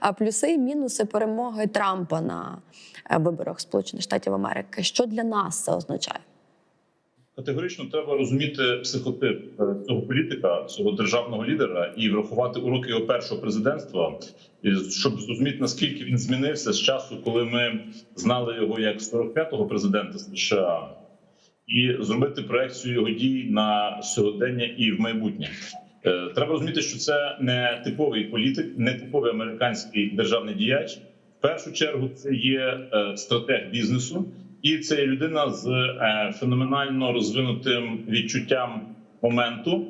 а, плюси і мінуси перемоги Трампа на е, виборах Сполучених Штатів Америки. Що для нас це означає? Категорично треба розуміти психотип е, цього політика, цього державного лідера, і врахувати уроки його першого президентства, щоб зрозуміти наскільки він змінився з часу, коли ми знали його як 45-го президента США, і зробити проекцію його дій на сьогодення і в майбутнє. Е, Треба розуміти, що це не типовий політик, не типовий американський державний діяч. В першу чергу це є е, стратег бізнесу, і це є людина з е, феноменально розвинутим відчуттям моменту,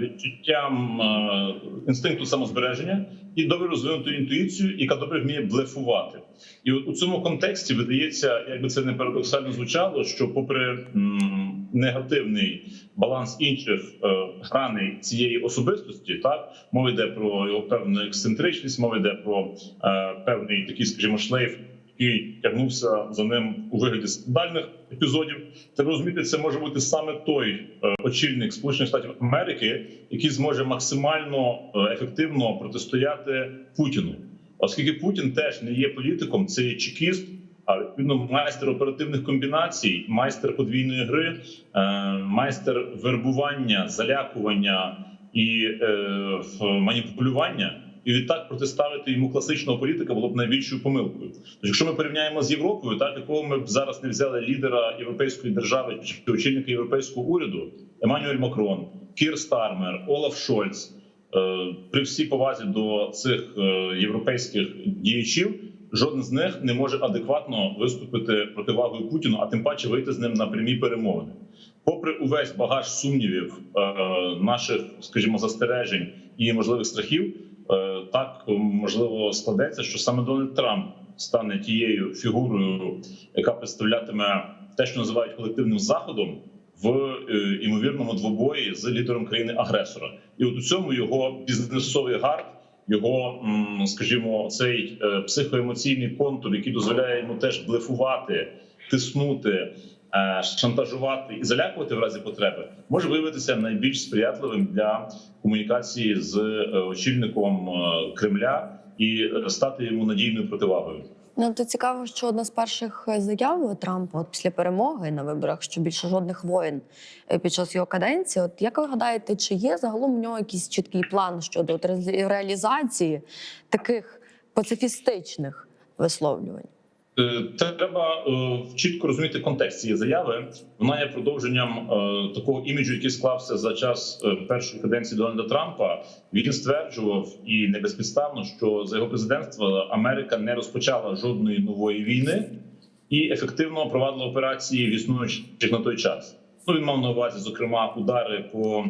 відчуттям е, інстинкту самозбереження і добре розвинутою інтуїцією, яка добре вміє блефувати. І от у цьому контексті видається, якби це не парадоксально звучало, що, попри негативний баланс інших е, граней цієї особистості, так мова йде про його певну ексцентричність, мова йде про е, певний такий, скажімо, шлейф, який тягнувся за ним у вигляді скандальних епізодів. Треба розуміти, це може бути саме той е, очільник Сполучених Штатів Америки, який зможе максимально е, ефективно протистояти Путіну, оскільки Путін теж не є політиком, це є чекіст. А відповідно майстер оперативних комбінацій, майстер подвійної гри, е, майстер вербування, залякування і маніпулювання. І відтак протиставити йому класичного політика було б найбільшою помилкою. Якщо ми порівняємо з Європою, так якого ми б зараз не взяли лідера європейської держави чи очільника європейського уряду, Еммануель Макрон, Кір Стармер, Олаф Шольц, е, при всій повазі до цих е, європейських діячів, жоден з них не може адекватно виступити противагою Путіну, а тим паче вийти з ним на прямі перемовини. Попри увесь багаж сумнівів е, наших, скажімо, застережень і можливих страхів, так можливо складеться, що саме Дональд Трамп стане тією фігурою, яка представлятиме те, що називають колективним заходом в е, імовірному двобої з лідером країни-агресора, і от у цьому його бізнесовий гард, його, скажімо, цей е, психоемоційний контур, який дозволяє йому теж блефувати, тиснути, е, шантажувати і залякувати в разі потреби, може виявитися найбільш сприятливим для комунікації з е, очільником е, Кремля і е, стати йому надійною противагою. Ну то цікаво, що одна з перших заяв Трампа, от після перемоги на виборах, що більше жодних воєн е, під час його каденції. От як ви гадаєте, чи є загалом у нього якийсь чіткий план щодо реалізації таких пацифістичних висловлювань? Е, Треба е, чітко розуміти контекст цієї заяви. Вона є продовженням е, такого іміджу, який склався за час першої каденції Дональда Трампа. Він стверджував і не безпідставно, що за його президентства Америка не розпочала жодної нової війни і ефективно провадила операції в існуючих на той час. Ну він мав на увазі, зокрема, удари по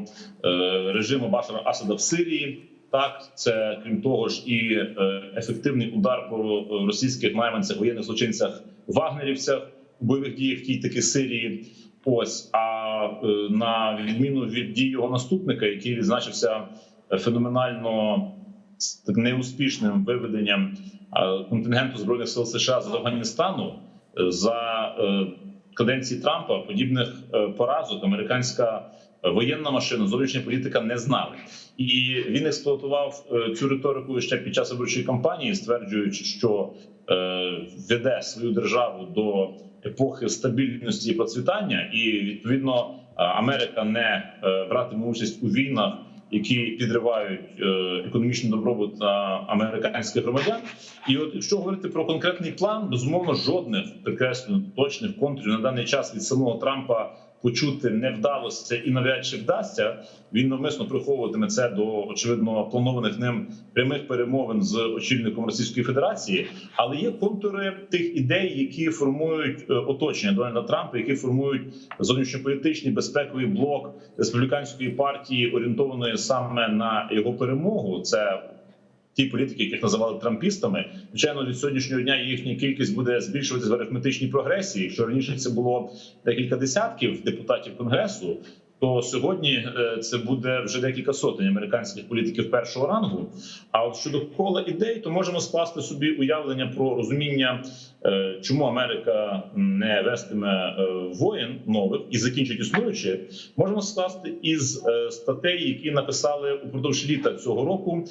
режиму Башара Асада в Сирії. Так, це крім того ж і е, ефективний удар по е, російських найманцях, воєнних злочинцях, вагнерівцях у бойових діях тій таки Сирії. Ось а е, на відміну від дій його наступника, який відзначився феноменально неуспішним виведенням контингенту збройних сил США з Афганістану за каденції Трампа подібних поразок американська воєнна машина, зовнішня політика не знали. І він експлуатував е, цю риторику ще під час виборчої кампанії, стверджуючи, що е, веде свою державу до епохи стабільності і процвітання, і відповідно е, Америка не братиме участь у війнах, які підривають економічний добробут американських громадян. І от якщо говорити про конкретний план, безумовно, жодних підкреслю точних контурів на даний час від самого Трампа почути не вдалося і навряд чи вдасться. Він навмисно приховуватиме це до очевидно планованих ним прямих перемовин з очільником Російської Федерації. Але є контури тих ідей, які формують е, оточення Дональда Трампа, які формують зовнішньополітичний безпековий блок республіканської партії, орієнтованої саме на його перемогу. Це ті політики, яких називали трампістами, звичайно, від сьогоднішнього дня їхня кількість буде збільшуватися в арифметичній прогресії. Якщо раніше це було декілька десятків депутатів конгресу, то сьогодні е, це буде вже декілька сотень американських політиків першого рангу. А от щодо кола ідей, то можемо скласти собі уявлення про розуміння, е, чому Америка не вестиме е, воєн нових і закінчить існуючі. Можемо скласти із статей, які написали упродовж літа цього року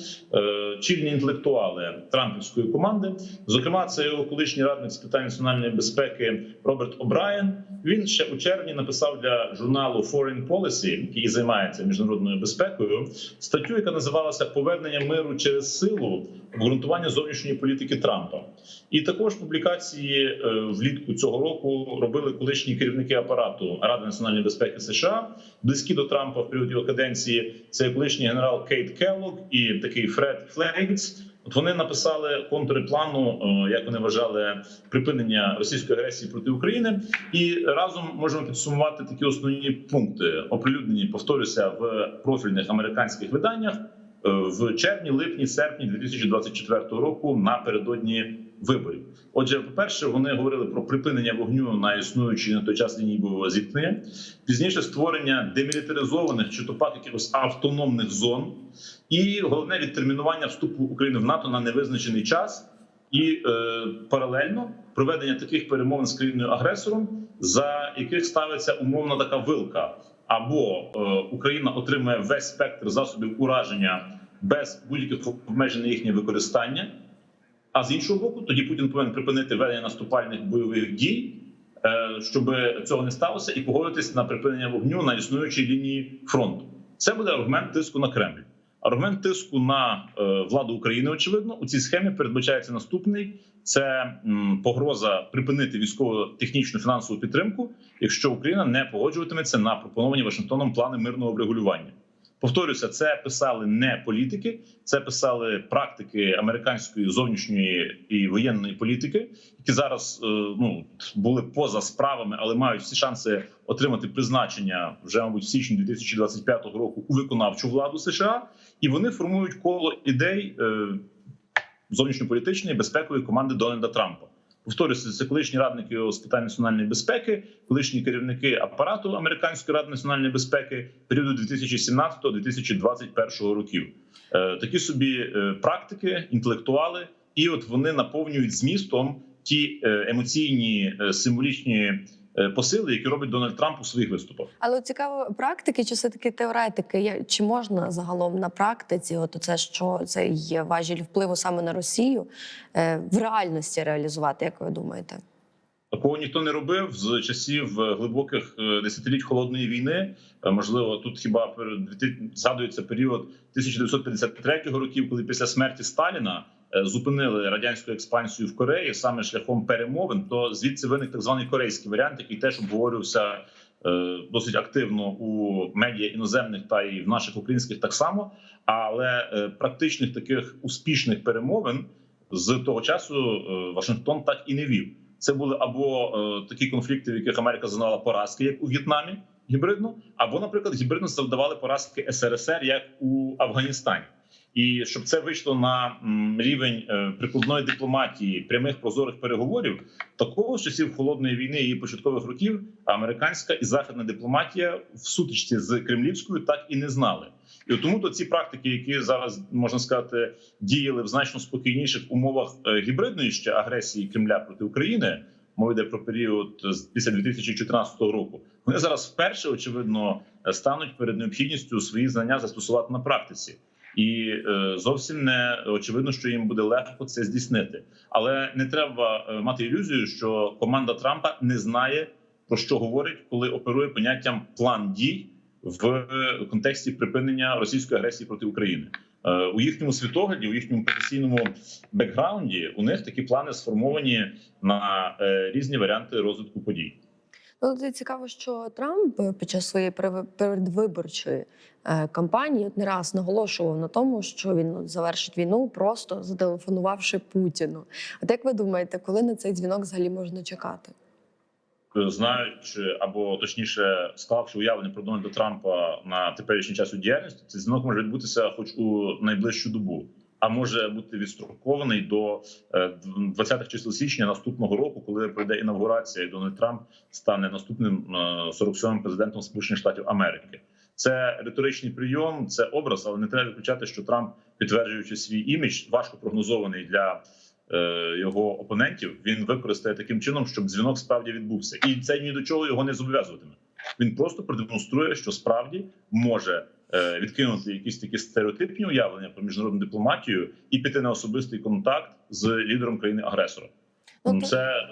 чільні інтелектуали Трампівської команди. Зокрема, це його колишній радник з питань національної безпеки Роберт О'Брайен. Він ще у червні написав для журналу Foreign Policy, який займається міжнародною безпекою, статтю, яка називалася Повернення миру через силу обґрунтування зовнішньої політики Трампа. І також публікації е, влітку цього року робили колишні керівники апарату Ради національної безпеки США, близькі до Трампа в період його каденції. Це колишній генерал Кейт Келлог і такий Фред Флейгс. От вони написали контури плану, е, як вони вважали, припинення російської агресії проти України, і разом можемо підсумувати такі основні пункти, оприлюднені, повторюся, в профільних американських виданнях е, в червні, липні, серпні 2024 року напередодні виборів. Отже, по перше, вони говорили про припинення вогню на існуючій на той час лінії бойового зіткнення, пізніше створення демілітаризованих чи то пак якихось автономних зон, і головне відтермінування вступу України в НАТО на невизначений час, і е, паралельно проведення таких перемовин з країною агресором, за яких ставиться умовна така вилка. Або е, Україна отримує весь спектр засобів ураження без будь-яких обмежень на їхнє використання. А з іншого боку, тоді Путін повинен припинити ведення наступальних бойових дій, е, щоб цього не сталося, і погодитись на припинення вогню на існуючій лінії фронту. Це буде аргумент тиску на Кремль. Аргумент тиску на е, владу України, очевидно, у цій схемі передбачається наступний: це погроза припинити військово-технічну фінансову підтримку, якщо Україна не погоджуватиметься на пропоновані Вашингтоном плани мирного врегулювання. Повторюся, це писали не політики, це писали практики американської зовнішньої і воєнної політики, які зараз е, ну були поза справами, але мають всі шанси отримати призначення вже, мабуть, в січні 2025 року у виконавчу владу США, і вони формують коло ідей е, зовнішньополітичної безпекової команди Дональда Трампа. Повторюся, це колишні радники з питань національної безпеки, колишні керівники апарату американської ради національної безпеки періоду 2017-2021 років. Е, такі собі е, практики, інтелектуали, і от вони наповнюють змістом ті е, емоційні символічні посили, які робить Дональд Трамп у своїх виступах. Але цікаво, практики чи все таки теоретики? Чи можна загалом на практиці, от це що це є важіль впливу саме на Росію, е, в реальності реалізувати, як ви думаєте? Такого ніхто не робив з часів е, глибоких е, десятиліть холодної війни. Е, Можливо, тут хіба згадується період 1953 років, коли після смерті Сталіна е, зупинили радянську експансію в Кореї саме шляхом перемовин. То звідси виник так званий корейський варіант, який теж обговорювався е, досить активно у медіа іноземних та і в наших українських так само. Але е, практичних таких успішних перемовин з того часу е, Вашингтон так і не вів. Це були або е, такі конфлікти, в яких Америка зазнала поразки, як у В'єтнамі гібридно, або, наприклад, гібридно завдавали поразки СРСР, як у Афганістані. І щоб це вийшло на рівень е, прикладної дипломатії, прямих прозорих переговорів, такого з часів холодної війни і початкових років американська і західна дипломатія в сутичці з кремлівською так і не знали. І тому то ці практики, які зараз можна сказати, діяли в значно спокійніших умовах е, гібридної ще агресії Кремля проти України. Мова йде про період після 2014 року. Вони зараз вперше очевидно е, стануть перед необхідністю свої знання застосувати на практиці, і е, зовсім не очевидно, що їм буде легко це здійснити. Але не треба е, мати ілюзію, що команда Трампа не знає про що говорить, коли оперує поняттям план дій в е, контексті припинення російської агресії проти України. У їхньому світогляді, у їхньому професійному бекграунді, у них такі плани сформовані на різні варіанти розвитку подій. Ну, це цікаво, що Трамп під час своєї передвиборчої е, кампанії не раз наголошував на тому, що він завершить війну, просто зателефонувавши Путіну. От як ви думаєте, коли на цей дзвінок взагалі можна чекати? Знаючи або точніше склавши уявлення про Дональда Трампа на теперішній час у діяльності, цей дзвінок може відбутися хоч у найближчу добу. А може бути відстрокований до е, 20-х чисел січня наступного року, коли пройде інавгурація, і Дональд Трамп стане наступним е, 47-м президентом Сполучених Штатів Америки. Це риторичний прийом, це образ, але не треба виключати, що Трамп, підтверджуючи свій імідж, важко прогнозований для е, його опонентів. Він використає таким чином, щоб дзвінок справді відбувся, і це ні до чого його не зобов'язуватиме. Він просто продемонструє, що справді може е, відкинути якісь такі стереотипні уявлення про міжнародну дипломатію і піти на особистий контакт з лідером країни агресора. Ну, Це е,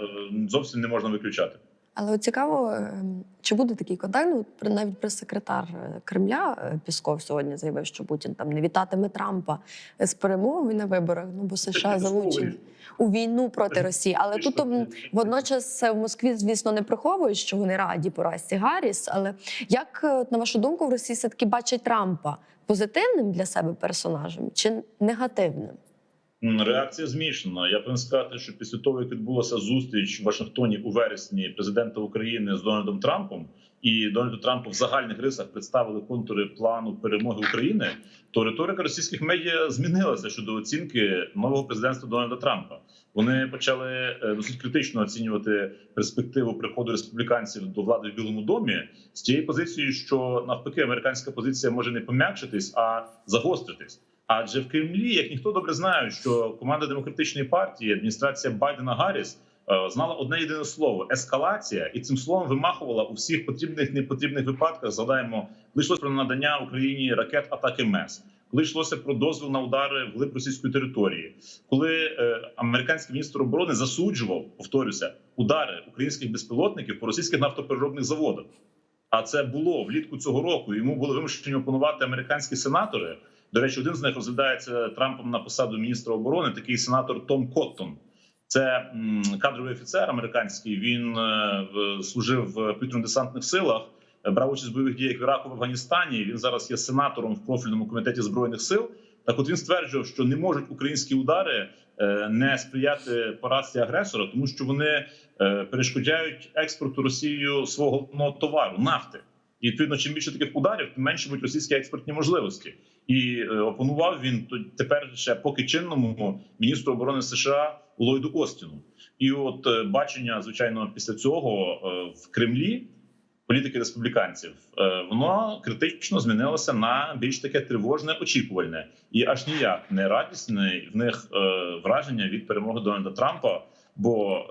зовсім не можна виключати. Але от цікаво, ем, чи буде такий контакт? Ну, навіть прес-секретар е, Кремля е, Пісков сьогодні заявив, що Путін там не вітатиме Трампа з перемогою на виборах, ну бо США залучені у війну проти Росії. Але тут водночас е, в Москві, звісно, не приховують, що вони раді поразці Гарріс. Але як е, на вашу думку в Росії все таки бачать Трампа позитивним для себе персонажем чи негативним? Реакція змішана. Я повинен сказати, що після того, як відбулася зустріч в Вашингтоні у вересні президента України з Дональдом Трампом, і Дональду Трампу в загальних рисах представили контури плану перемоги України, то риторика російських медіа змінилася щодо оцінки нового президентства Дональда Трампа. Вони почали е, досить критично оцінювати перспективу приходу республіканців до влади в Білому домі з тією позицією, що навпаки американська позиція може не пом'якшитись, а загостритись. Адже в Кремлі, як ніхто добре знає, що команда демократичної партії, адміністрація Байдена Гарріс е, знала одне єдине слово ескалація, і цим словом вимахувала у всіх потрібних непотрібних випадках. Згадаємо, коли про надання Україні ракет атаки МЕС, коли йшлося про дозвіл на удари в глиб російської території, коли е, американський міністр оборони засуджував, повторюся, удари українських безпілотників по російських нафтопереробних заводах. А це було влітку цього року. Йому були вимушені опонувати американські сенатори. До речі, один з них розглядається Трампом на посаду міністра оборони. Такий сенатор Том Коттон. Це кадровий офіцер американський. Він е, служив в повітряно-десантних силах, е, брав участь в бойових діях в Іраку в Афганістані. Він зараз є сенатором в профільному комітеті збройних сил. Так, от він стверджував, що не можуть українські удари е, не сприяти поразці агресора, тому що вони перешкоджають експорту Росією свого товару нафти. І відповідно, чим більше таких ударів, тим менше будуть російські експортні можливості. І е, опонував він тепер ще поки чинному міністру оборони США Ллойду Остіну. І от е, бачення, звичайно, після цього е, в Кремлі політики республіканців воно критично змінилося на більш таке тривожне, очікувальне і аж ніяк не радісне в них враження від перемоги Дональда Трампа. Бо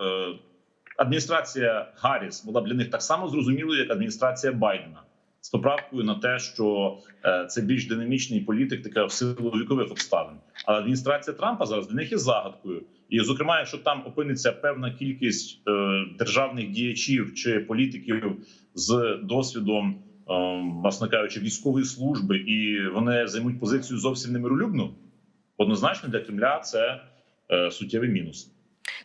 адміністрація Гарріс була для них так само зрозумілою, як адміністрація Байдена, з поправкою на те, що е, це більш динамічний політик, така в силу вікових обставин. Але адміністрація Трампа зараз для них є загадкою. І, зокрема, якщо там опиниться певна кількість е, державних діячів чи політиків з досвідом, е, власне кажучи, військової служби, і вони займуть позицію зовсім немиролюбну, однозначно для Кремля це суттєвий мінус.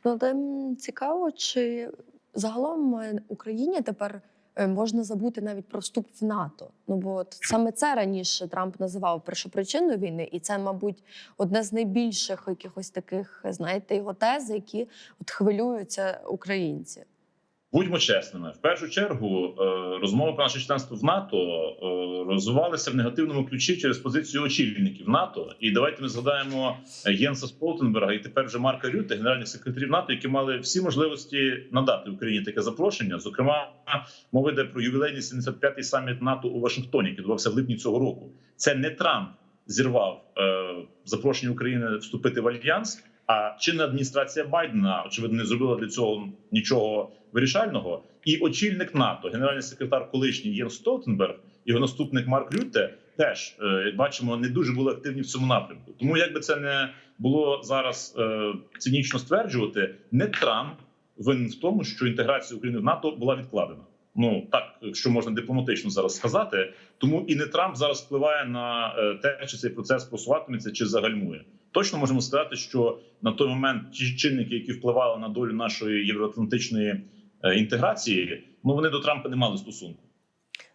Ну, тим цікаво, чи загалом Україні тепер можна забути навіть про вступ в НАТО. Ну бо от саме це раніше Трамп називав першопричиною війни, і це, мабуть, одне з найбільших якихось таких, знаєте, його тез, які от хвилюються українці. Будьмо чесними, в першу чергу е, розмови про наше членство в НАТО е, розвивалися в негативному ключі через позицію очільників НАТО. І давайте ми згадаємо Єнса Столтенберга і тепер вже Марка Рюте, генеральних секретарів НАТО, які мали всі можливості надати Україні таке запрошення. Зокрема, мова йде про ювілейний 75-й саміт НАТО у Вашингтоні, який відбувався в липні цього року. Це не Трамп зірвав е, запрошення України вступити в альянс. А чинна адміністрація Байдена очевидно не зробила для цього нічого вирішального. І очільник НАТО, генеральний секретар колишній Єн Столтенберг, його наступник Марк Рютте, теж е, як бачимо, не дуже були активні в цьому напрямку. Тому як би це не було зараз е, цинічно стверджувати, не Трамп винен в тому, що інтеграція України в НАТО була відкладена. Ну так, якщо можна дипломатично зараз сказати, тому і не Трамп зараз впливає на е, те, чи цей процес просуватиметься чи загальмує. Точно можемо сказати, що на той момент ті чинники, які впливали на долю нашої євроатлантичної е, інтеграції, ну вони до Трампа не мали стосунку.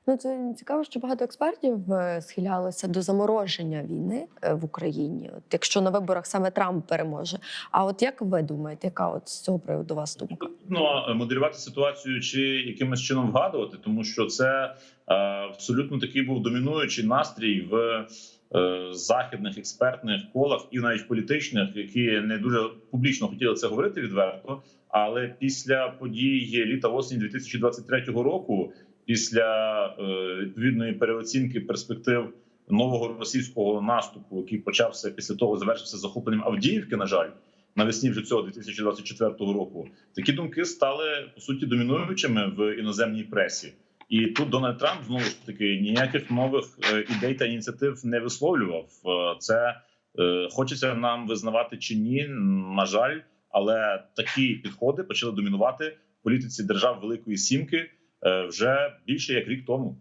Ну це цікаво, що багато експертів е, схилялися до замороження війни е, в Україні. От якщо на виборах саме Трамп переможе. А от як ви думаєте, яка от з цього приводу вас думка? Потрібно моделювати ситуацію чи якимось чином вгадувати, тому що це е, абсолютно такий був домінуючий настрій в е, західних експертних колах і навіть політичних, які не дуже публічно хотіли це говорити відверто. Але після подій літа осені 2023 року, після е, відповідної переоцінки перспектив нового російського наступу, який почався після того, завершився захопленням Авдіївки, на жаль, навесні вже цього 2024 року, такі думки стали по суті домінуючими в іноземній пресі. І тут Дональд Трамп знову ж таки ніяких нових е, ідей та ініціатив не висловлював. Е, Це хочеться нам визнавати чи ні, на жаль, але такі підходи почали домінувати в політиці держав Великої Сімки вже більше як рік тому.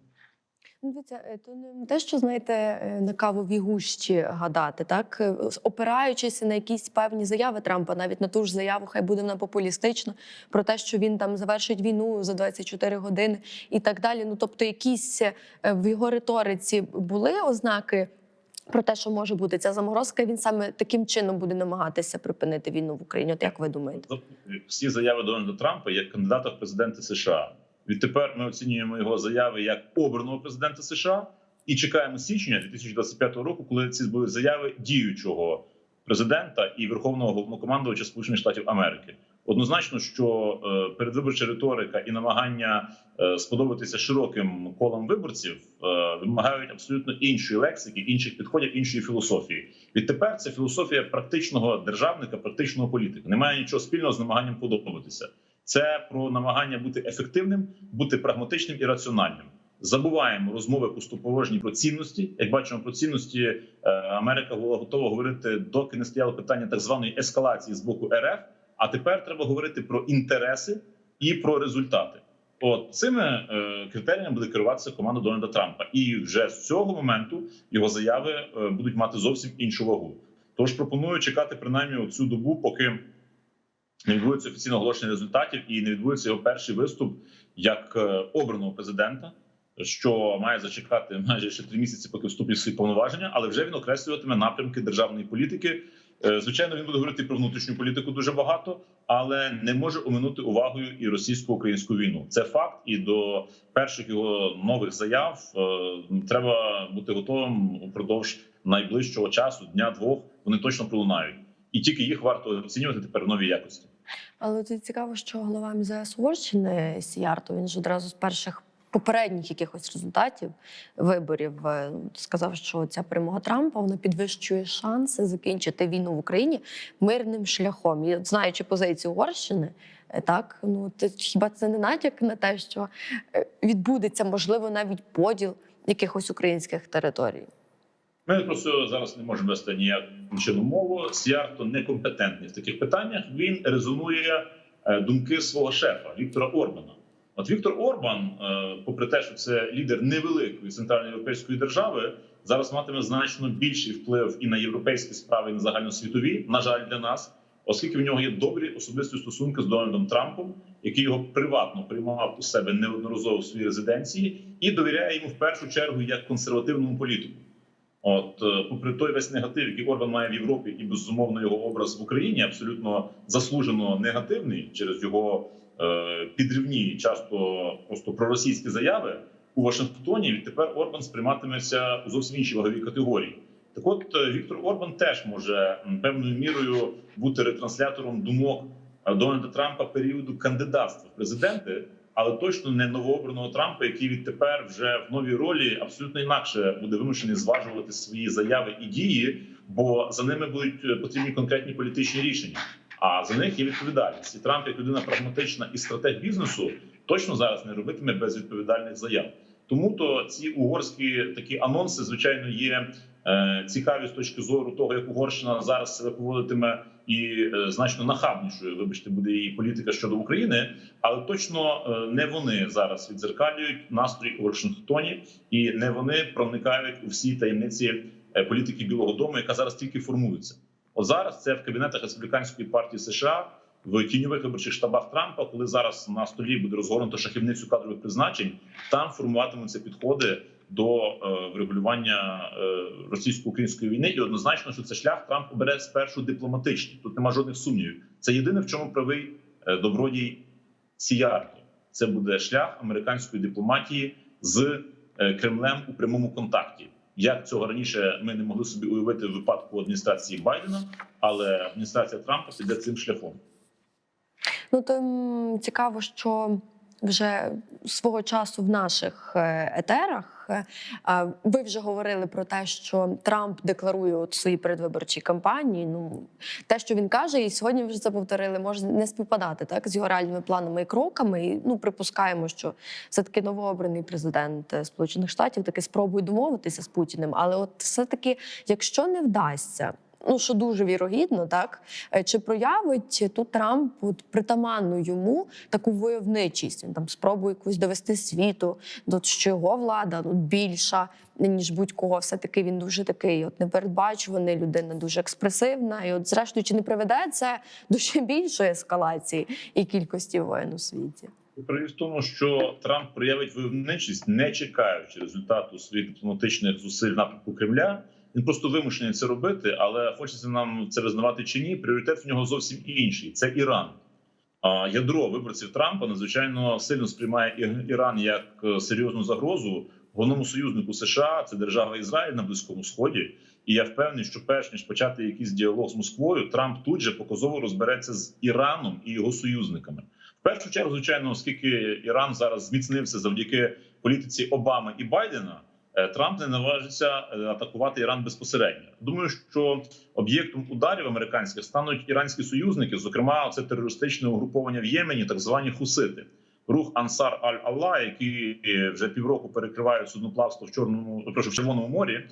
Ну, дивіться, е, то не те, що знаєте, е, на кавовій гущі гадати, так Е, опираючись на якісь певні заяви Трампа, навіть на ту ж заяву, хай буде вона популістична, про те, що він там завершить війну за 24 години і так далі. Ну тобто, якісь е, в його риториці були ознаки. Про те, що може бути ця заморозка, він саме таким чином буде намагатися припинити війну в Україні. От як ви думаєте? Всі заяви Дональда Трампа як кандидата в президенти США. Відтепер ми оцінюємо його заяви як обраного президента США і чекаємо січня 2025 року, коли ці будуть заяви діючого президента і верховного головнокомандувача Сполучених Штатів Америки. Однозначно, що е, передвиборча риторика і намагання е, сподобатися широким колам виборців е, вимагають абсолютно іншої лексики, інших підходів, іншої філософії. Відтепер це філософія практичного державника, практичного політика. Немає нічого спільного з намаганням подобатися. Це про намагання бути ефективним, бути прагматичним і раціональним. Забуваємо розмови пустопорожні про цінності. Як бачимо, про цінності е, Америка була готова говорити, доки не стояло питання так званої ескалації з боку РФ. А тепер треба говорити про інтереси і про результати. От цими е, критеріями буде керуватися команда Дональда Трампа, і вже з цього моменту його заяви е, будуть мати зовсім іншу вагу. Тож пропоную чекати принаймні цю добу, поки не відбудеться офіційно оголошення результатів і не відбудеться його перший виступ як е, обраного президента, що має зачекати майже ще три місяці, поки вступить в свої повноваження, але вже він окреслюватиме напрямки державної політики. Е, Звичайно, він буде говорити про внутрішню політику дуже багато, але не може оминути увагою і російсько-українську війну. Це факт, і до перших його нових заяв е, треба бути готовим упродовж найближчого часу, дня двох. Вони точно пролунають, і тільки їх варто оцінювати тепер в новій якості. Але тут цікаво, що голова МЗС Угорщини Сіярто він ж одразу з перших попередніх якихось результатів виборів е, сказав, що ця перемога Трампа вона підвищує шанси закінчити війну в Україні мирним шляхом. І знаючи позицію Угорщини, е, так ну це хіба це не натяк на те, що е, відбудеться можливо навіть поділ якихось українських територій? Ми просто зараз не можемо вести ніяку чинну мову. Сіарто некомпетентний в таких питаннях. Він резонує е, думки свого шефа Віктора Орбана. От Віктор Орбан, е, попри те, що це лідер невеликої центральноєвропейської держави, зараз матиме значно більший вплив і на європейські справи, і на загальносвітові. На жаль, для нас, оскільки в нього є добрі особисті стосунки з Дональдом Трампом, який його приватно приймав у себе неодноразово в своїй резиденції, і довіряє йому в першу чергу як консервативному політику. От, е, попри той весь негатив, який Орбан має в Європі, і безумовно його образ в Україні абсолютно заслужено негативний через його е, підривні, часто просто проросійські заяви у Вашингтоні. Відтепер Орбан сприйматиметься у зовсім іншій ваговій категорії. Так, от е, Віктор Орбан теж може певною мірою бути ретранслятором думок е, Дональда Трампа періоду кандидатства в президенти але точно не новообраного Трампа, який відтепер вже в новій ролі абсолютно інакше буде вимушений зважувати свої заяви і дії, бо за ними будуть е, потрібні конкретні політичні рішення. А за них є відповідальність. І Трамп, як людина прагматична і стратег бізнесу, точно зараз не робитиме безвідповідальних заяв. Тому то ці угорські такі анонси, звичайно, є цікаві з точки зору того, як Угорщина зараз себе поводитиме, і е, значно нахабнішою, вибачте, буде її політика щодо України, але точно е, не вони зараз відзеркалюють настрій у Вашингтоні, і не вони проникають у всі таємниці е, політики Білого Дому, яка зараз тільки формується. От зараз це в кабінетах республіканської партії США. В тіньових виборчих штабах Трампа, коли зараз на столі буде розгорнуто шахівницю кадрових призначень, там формуватимуться підходи до е, врегулювання е, російсько-української війни, і однозначно, що це шлях Трамп обере спершу дипломатичний. Тут нема жодних сумнівів. Це єдине, в чому правий е, добродій Сіярто. Це буде шлях американської дипломатії з Кремлем у прямому контакті. Як цього раніше ми не могли собі уявити в випадку адміністрації Байдена, але адміністрація Трампа піде цим шляхом. Ну то цікаво, що вже свого часу в наших е, етерах е, ви вже говорили про те, що Трамп декларує от свої передвиборчі кампанії. Ну те, що він каже, і сьогодні вже це повторили, може не співпадати так з його реальними планами і кроками. І ну припускаємо, що все таки новообраний президент е, Сполучених Штатів таки спробує домовитися з Путіним. Але от все таки, якщо не вдасться. Ну, що дуже вірогідно, так Е, чи проявить тут Трамп от притаманну йому таку войовничість? Він там спробує якусь довести світу, от, що його влада ну, більша ніж будь-кого. Все таки він дуже такий, от непередбачуваний, людина дуже експресивна. І от, зрештою, чи не приведе це до ще більшої ескалації і кількості воєн у світі? Привід в тому, що Трамп проявить войовничість, не чекаючи результату своїх дипломатичних зусиль напрямку Кремля. Він просто вимушений це робити, але хочеться нам це визнавати чи ні. Пріоритет в нього зовсім інший це Іран. Ядро виборців Трампа надзвичайно сильно сприймає Іран як е, серйозну загрозу головному союзнику США. Це держава Ізраїль на близькому сході. І я впевнений, що перш ніж почати якийсь діалог з Москвою, Трамп тут же показово розбереться з Іраном і його союзниками. В першу чергу, звичайно, оскільки Іран зараз зміцнився завдяки політиці Обами і Байдена. Е, Трамп не наважиться е, атакувати Іран безпосередньо. Думаю, що об'єктом ударів американських стануть іранські союзники, зокрема, це терористичне угруповання в Ємені, так звані хусити. Рух Ансар Аль Алла, які е, вже півроку перекривають судноплавство в чорному прошу, в червоному морі,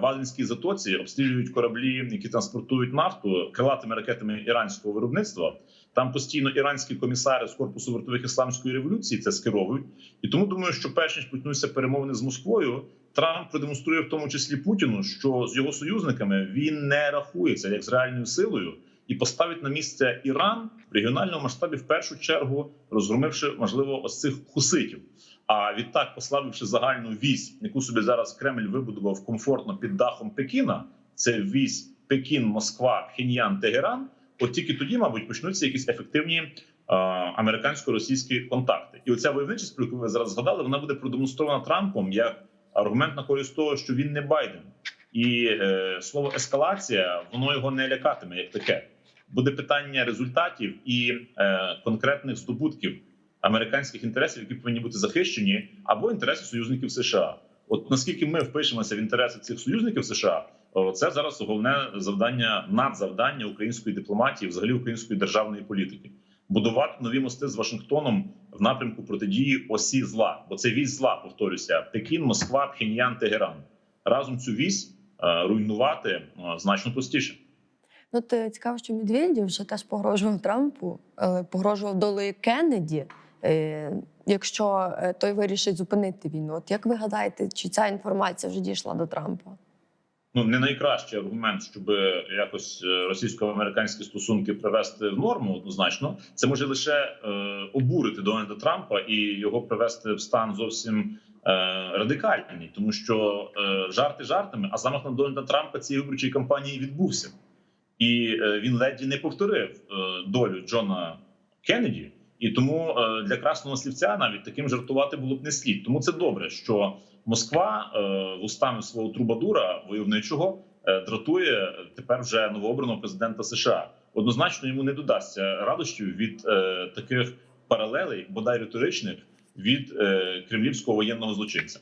в Аденській затоці обстрілюють кораблі, які транспортують нафту крилатими ракетами іранського виробництва. Там постійно іранські комісари з корпусу вартових ісламської революції це скеровують. І тому думаю, що перш ніж почнуться перемовини з Москвою, Трамп продемонструє в тому числі Путіну, що з його союзниками він не рахується як з реальною силою і поставить на місце Іран в регіональному масштабі в першу чергу, розгромивши можливо ось цих хуситів. А відтак, послабивши загальну вісь, яку собі зараз Кремль вибудував комфортно під дахом Пекіна, це вісь Пекін, Москва, Пхеньян, Тегеран. От тільки тоді, мабуть, почнуться якісь ефективні е, американсько-російські контакти. І оця войовничість, про яку ви зараз згадали, вона буде продемонстрована Трампом як аргумент на користь того, що він не Байден, і е, слово ескалація воно його не лякатиме як таке. Буде питання результатів і е, конкретних здобутків американських інтересів, які повинні бути захищені, або інтересів союзників США. От наскільки ми впишемося в інтереси цих союзників США, це зараз головне завдання, надзавдання української дипломатії, взагалі української державної політики. Будувати нові мости з Вашингтоном в напрямку протидії осі зла, бо це вісь зла. Повторюся: Пекін, Москва, Пхеньян, Тегеран. Разом цю вісь е, руйнувати е, значно простіше. Ну, то цікаво, що Медведєв вже теж погрожував Трампу, погрожував долею Кеннеді, е, якщо е, той вирішить зупинити війну. От як ви гадаєте, чи ця інформація вже дійшла до Трампа? Ну не найкращий аргумент, щоб якось е, російсько-американські стосунки привести в норму. Однозначно, це може лише е, обурити Дональда Трампа і його привести в стан зовсім е, радикальний, тому що е, жарти жартами, а замах на Дональда Трампа цієї виборчої кампанії відбувся, і е, він ледь не повторив е, долю Джона Кеннеді. І тому е, для красного слівця навіть таким жартувати було б не слід. Тому це добре, що Москва е, вустами свого трубадура войовничого е, дратує тепер вже новообраного президента США. Однозначно йому не додасться радощів від е, таких паралелей, бодай риторичних, від кремлівського воєнного злочинця.